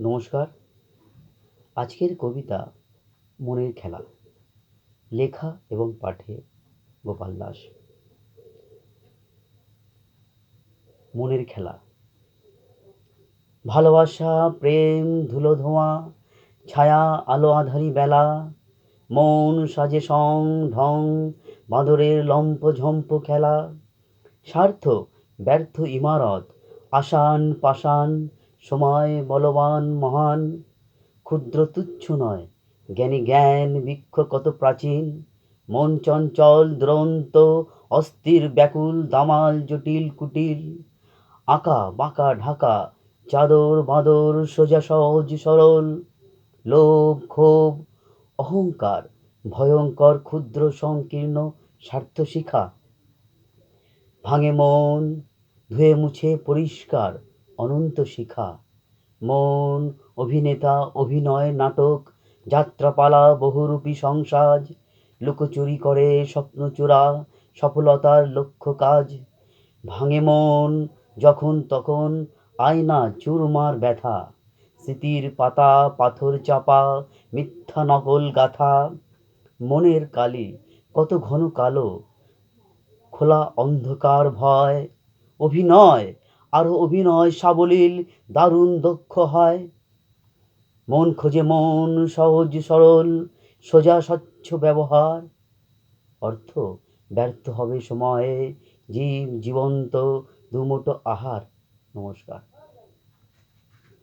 নমস্কার। আজকের কবিতা মনের খেলা। লেখা এবং পাঠে গোপাল দাস। মনের খেলা। ভালোবাসা, প্রেম ধুলো ধোঁয়া ছায়া, আলো আধারি বেলা, মন সাজে সং ঢং, বাঁদরের লম্প ঝম্প খেলা, স্বার্থ ব্যর্থ ইমারত আসান পাষাণ সময় বলবান মহান, ক্ষুদ্র তুচ্ছ নয়। জ্ঞানী জ্ঞান বৃক্ষ কত প্রাচীন। মন চঞ্চল দুরন্ত অস্থির, ব্যাকুল, দামাল, জটিল, কুটিল। আঁকা, বাঁকা, ঢাকা, চাদর, বাঁদর, সোজা, সহজ, সরল। লোভ, ক্ষোভ, অহংকার, ভয়ঙ্কর, ক্ষুদ্র, সংকীর্ণ, স্বার্থ শিখা। ভাঙে মন, ধুয়ে মুছে পরিষ্কার। অনন্ত শিখা। মন, অভিনেতা, অভিনয়, নাটক, যাত্রাপালা, বহুরূপী সংসাজ লুকোচুরি করে স্বপ্নচূড়া সফলতার লক্ষ্য কাজ। ভাঙে মন যখন তখন আয়না চুরমার ব্যথা। স্মৃতির পাতা, পাথর চাপা, মিথ্যা নকল গাথা। মনের কালি কত ঘন কালো, খোলা অন্ধকার ভয়। অভিনয় আরও অভিনয় সাবলীল, দারুণ দক্ষ হয়। মন খোঁজে মন, সহজ সরল, সোজা স্বচ্ছ ব্যবহার। অর্থ, ব্যর্থ হবে সময়ে, জীব জীবন্ত দুমোটো আহার। নমস্কার।